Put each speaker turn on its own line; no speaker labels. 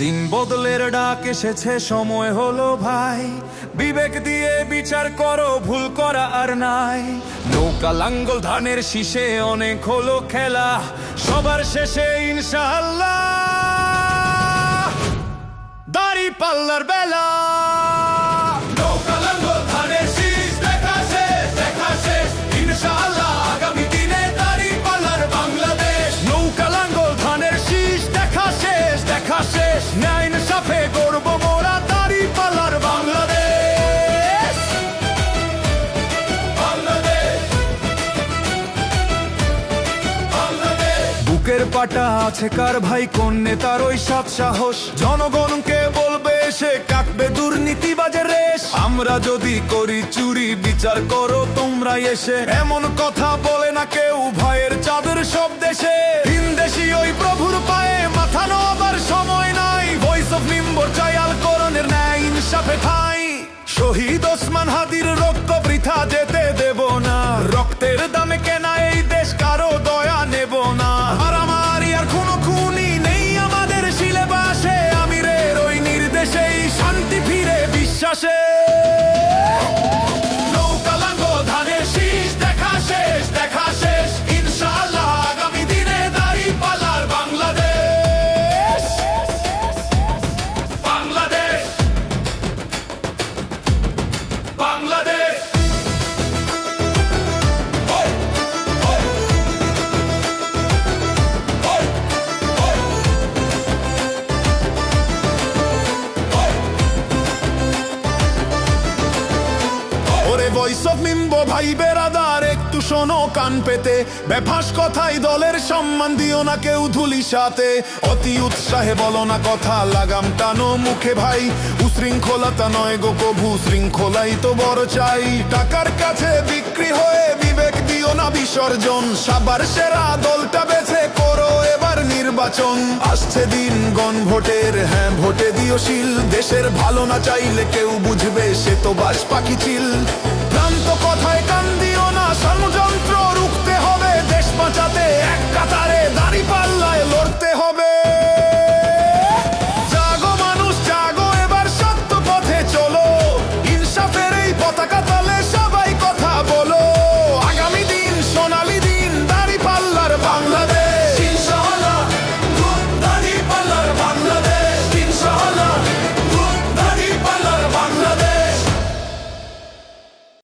দিন বদলের ডাক এসেছে, সময় হলো ভাই। বিবেক দিয়ে বিচার করো, ভুল করা আর নাই। নৌকা লাঙ্গল ধানের শীষে অনেক হলো খেলা। সবার শেষে ইনশাল্লাহ দাড়ি পাল্লার বেলা বুকের পাটা আছে কার ভাই? কোন নেতার ওই সব সাহস? জনগণকে বলবে সে কাটবে দুর্নীতিবাজের রেশ? আমরা যদি করি চুরি, বিচার করো তোমরা এসে। এমন কথা বলে না কেউ ভয়ের চাঁদের সব দেশে। ভিনদেশি ওই প্রভুর পায়ে মাথা নোবার সময় নাই। ভয়েস অফ নিম্বর চায়াল করণের ন্যায় ইনসাফে ঠাই শহীদ ওসমান হাদির Joseph! ভাই একটু শোনো কান পেতে। বেফাস কথাই দলের সম্মান দিও না কেউ ধুলি সাথে। অতি উৎসাহে বলো না কথা, লাগাম টানো মুখে ভাই। উশৃঙ্খলতা নয় গো কভু, শৃঙ্খলাই তো বড় চাই। টাকার কাছে বিক্রি হয়ে বিবেক দিও না বিসর্জন, সাবার সেরা এবার নির্বাচন। আসছে দিন গণ ভোটের হ্যাঁ ভোটে দিও শিল। দেশের ভালো না চাইলে কেউ বুঝবে, সে তো বাস পাখি চিল। ভ্রান্ত কথায়